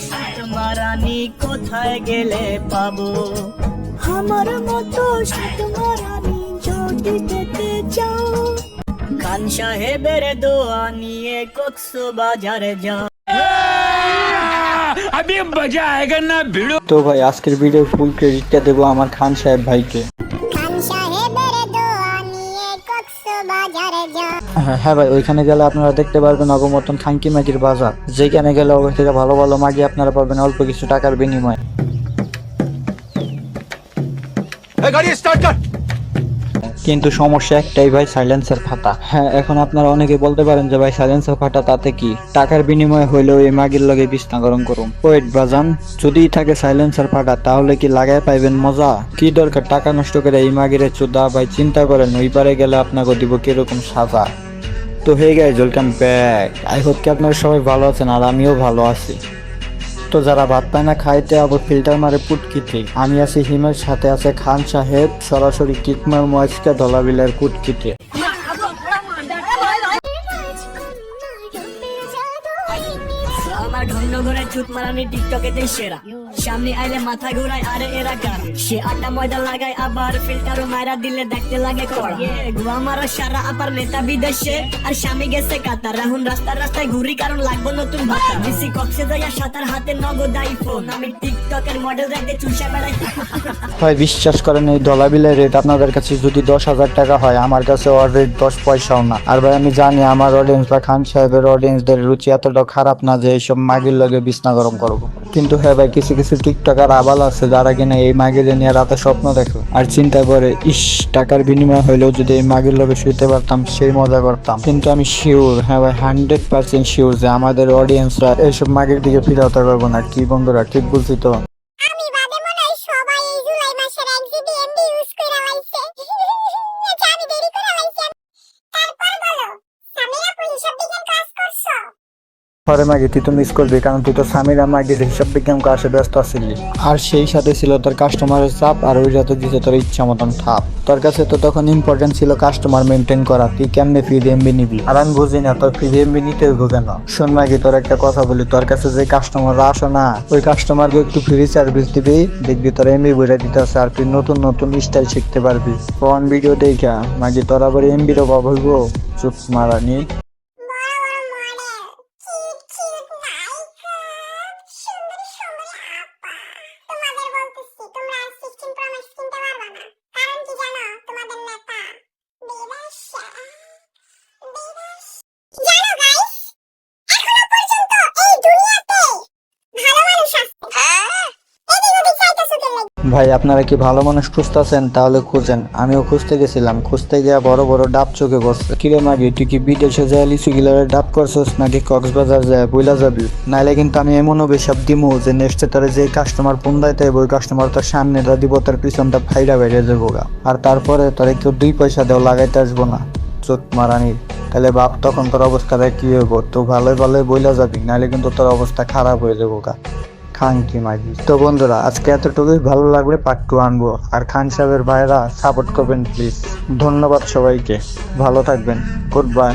শীত মারানি কোথায় গেলে পাবো আমার মতো শীত মারানি যদি পেতে চাও খান সাহেবের দোয়া নিয়ে কক্স বাজারে যাও তো ভাই আজকের ভিডিও ফুল ক্রেডিটটা দেবো আমার খান সাহেব ভাইকে হ্যাঁ হ্যাঁ ভাই ওইখানে গেলে আপনারা দেখতে পারবেন অগমতন খাঙ্কি মাগির বাজার। যেখানে গেলে ওখান থেকে ভালো ভালো মাগি আপনারা পাবেন অল্প কিছু টাকার বিনিময়ে। কিন্তু সমস্যা একটাই ভাই সাইলেন্সার ফাটা হ্যাঁ এখন আপনারা অনেকে বলতে পারেন যে ভাই সাইলেন্সার ফাটা তাতে কি? টাকার বিনিময়ে হইলেও এই মাগির লগে বিছনা গরম করুন ওয়েট বাজান যদি থাকে সাইলেন্সার ফাটা তাহলে কি লাগাই পাইবেন মজা? কি দরকার? টাকা নষ্ট করে এই মাগিরে চোদা? ভাই, চিন্তা করেন, ওই পারে গেলে আপনাকে দিব কীরকম সাজা? তো hey guys welcome back I hope কি আপনারা সবাই ভালো আছেন, আর আমিও ভালো আছি। তো যারা ভাত পায় না খাইতে আবার ফিল্টার মারে পুটকিতে। আমি আছি হিমের সাথে আছে খান সাহেব, সরাসরি কিটমার ময়েসকে ধলাবিলের কুটকিতে। আমার ঘন ঘরে মারানি টিকটকে সেরা। সামনে আইলে মাথা ঘুরায়, আরে এরা গান সে আটা ময়দা লাগায়, আবার ফিল্টার মারা দিলে দেখতে লাগে গোয়া মারা সারা আবার নেতা বিদেশে, আর স্বামী গেছে কাতার। এখন রাস্তায় রাস্তায় ঘুরি, কারণ লাগবে নতুন ভাতা। কক্সে যাইয়া হাতে নগদ আইফোন আমি মডেল চুষা বেড়াই। হয় বিশ্বাস করেন, এই দলাবিলের রেট আপনাদের কাছে যদি দশ হাজার টাকা হয়, আমার কাছে ওর দশ পয়সাও না। আর ভাই, আমি জানি আমার অডিয়েন্স বা খান সাহেবের অডিয়েন্সদের রুচি এতটা খারাপ না যে এইসব মাগির লগে বিছনা গরম করব। কিন্তু হ্যাঁ ভাই, কিছু কিছু টিকটকার আবাল আছে যারা কিনা এই মাগিরে নিয়ে রাতে স্বপ্ন দেখে। আর চিন্তা করে, ইস, টাকার বিনিময় হইলেও যদি এই মাগির লগে শুইতে পারতাম, সেই মজা করতাম। কিন্তু আমি শিওর হ্যাঁ ভাই হান্ড্রেড পার্সেন্ট শিওর যে আমাদের অডিয়েন্সরা এইসব মাগির দিকে ফিরাতে পারব না। কি বন্ধুরা, ঠিক বলছি তো? পরে মাগি তুই তো মিস করবি কারণ তুই তো স্বামীর মাগির হিসাব বিজ্ঞান ক্লাসে ব্যস্ত আছিলি। আর সেই সাথে ছিল তোর কাস্টমারের চাপ আর ওই রাতে দিতে তোর ইচ্ছা মতন ঠাপ। তোর কাছে তো তখন ইম্পর্টেন্ট ছিল কাস্টমার মেনটেন করা তুই কেমনে ফ্রি এমবি নিবি? আর আমি বুঝি না তোর ফ্রি এমবি নিতে হইব কেন শোন মাগি তোর একটা কথা বলি তোর কাছে যে কাস্টমাররা আসে না ওই কাস্টমারকে একটু ফ্রি সার্ভিস দিবি দেখবি তোর এমবি বইটা দিতে আছে আর তুই নতুন নতুন স্টাইল শিখতে পারবি। ফোন ভিডিও দেখা মাগি তোর আবার এমবির অভাব হইব? চুপ মারানি বড় বড় মডেল কিউট কিউট নায়িকা সুন্দরী সুন্দরী আপা তোমাদের বলতেছি তোমরা আর 16 প্রো ম্যাক্স কিনতে পারবে না কারণ কি জানো তোমাদের নেতা বিদেশে বিদেশ জানো গাইস এখনও পর্যন্ত এই দুনিয়াতে ভালো মানুষ আছে হ্যাঁ এদিক ওদিক চাইতেছো কেন ভাই, আপনারা কি ভালো মানুষ খুঁজতেছেন? তাহলে খুঁজেন। আমিও খুঁজতে গেছিলাম। খুঁজতে গিয়ে বড় বড় ডাব চোখে বসছে কিরে মাগি, তুই কি বিদেশে যায় লিচু গিলারে ডাব করছস নাকি কক্সবাজার যায় বইলা যাবি? নাইলে কিন্তু আমি এমনও বেশাব দিমু যে নেক্সটে তারে যে কাস্টমার ফোন দেয় তাই ওই কাস্টমার তার সামনেটা দিব, তার পিছনটা ফাইরা বাইরে যাব আর তারপরে তারে কেউ দুই পয়সা দেও, লাগাইতে আসব না। চোখ মারানির তাহলে বাপ তখন তোর অবস্থাটা কি হইব? তো ভালোই ভালোই বইলা যাবি নাহলে কিন্তু তোর অবস্থা খারাপ হয়ে যাব গা। খানকি মাগি তো বন্ধুরা, আজকে এতটুকুই। ভালো লাগলে পার্ট টু আনব। আর খান সাহেবের ভাইরা সাপোর্ট করবেন প্লিজ ধন্যবাদ সবাইকে। ভালো থাকবেন। Good bye